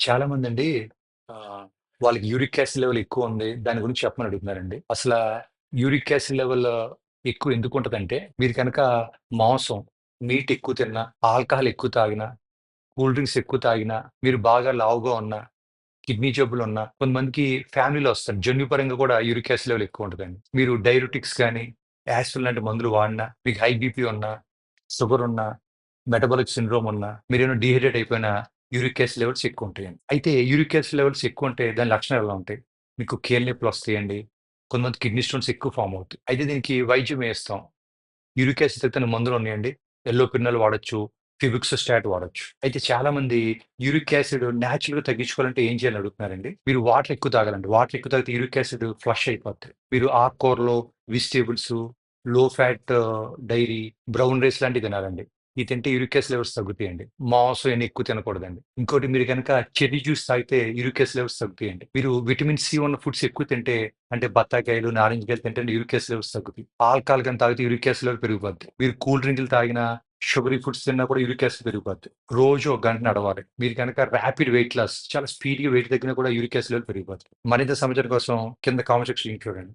చాలా మంది అండి వాళ్ళకి యూరిక్ యాసిడ్ లెవెల్ ఎక్కువ ఉంది. దాని గురించి చెప్పమని అడుగుతున్నారండి. అసలా యూరిక్ యాసిడ్ లెవెల్ ఎక్కువ ఎందుకు ఉంటుందంటే మీరు కనుక మాంసం, మీట్ ఎక్కువ తిన్నా, ఆల్కహాల్ ఎక్కువ తాగినా, కూల్ డ్రింక్స్ ఎక్కువ తాగినా, మీరు బాగా లావుగా ఉన్నా, కిడ్నీ జబ్బులు ఉన్నా కొంతమందికి ఫ్యామిలీలో వస్తారు. జన్యుపరంగా కూడా యూరిక్ యాసిడ్ లెవెల్ ఎక్కువ ఉంటుందండి. మీరు డైయూరెటిక్స్ కానీ యాసిడ్ లాంటి మందులు వాడినా, మీకు హై బీపీ ఉన్నా, షుగర్ ఉన్నా, మెటబాలిక్ సిండ్రోమ్ ఉన్నా, మీరేమైనా డీహైడ్రేట్ అయిపోయినా యూరిక్ యాసిడ్ లెవెల్స్ ఎక్కువ ఉంటాయండి. అయితే యూరిక్ యాసిడ్ లెవెల్స్ ఎక్కువ ఉంటే దాని లక్షణాలు ఎలా ఉంటాయి? మీకు కీళ్ళ నొప్పులొస్తాయండి. కొంతమంది కిడ్నీ స్టోన్స్ ఎక్కువ ఫార్మ్ అవుతాయి. అయితే దీనికి వైద్యం వేస్తాం యూరిక్ యాసిడ్ తగ్గుతున్న మందులున్నాయండి. ఎల్లోపిరినల్ వాడొచ్చు. ఫిబుక్సోస్టాట్ వాడొచ్చు. అయితే చాలామంది యూరిక్ యాసిడ్ నేచురల్‌గా తగ్గించుకోవాలంటే ఏం చేయాలని అడుగుతున్నారండి. మీరు వాటర్ ఎక్కువ తాగాలండి. వాటర్ ఎక్కువ తాగితే యూరిక్ యాసిడ్ ఫ్లష్ అయిపోద్ది. మీరు ఆకుకూరలు, వెజిటేబుల్స్లో ఫ్యాట్ డైరీ, బ్రౌన్ రైస్ లాంటివి తినాలండి. ఇది తింటే యూరికేస్ లెవెల్స్ తగ్గుతాయండి. మాంసం ఎక్కువ తినకూడదండి. ఇంకోటి మీరు గనక చెర్రీ జ్యూస్ తాగితే యూరికేస్ లెవెల్స్ తగ్గుతాయండి. మీరు విటమిన్ సి ఉన్న ఫుడ్స్ ఎక్కువ తింటే అంటే బత్తాకాయలు, నారింజకాయలు తింటే యూరికేస్ లెవెల్స్ తగ్గుతాయి. ఆల్కహాల్ కానీ తాగితే యూరికేస్ లెవెల్ పెరిగిపోద్ది. మీరు కూల్ డ్రింకులు తాగినా, షుగరీ ఫుడ్స్ తిన్నా కూడా యూరిక్ యాసిడ్ పెరిగిపోద్ది. రోజు ఒక గంట నడవాలి. మీరు గనక ర్యాపిడ్ వెయిట్ లాస్ చాలా స్పీడ్‌గా వెయిట్ తగ్గినా కూడా యూరిక్ యాసిడ్ లెవెల్ పెరిగిపోద్ది. మరింత సమాచారం కోసం కింద కామెంట్ సెక్షన్ చూడండి.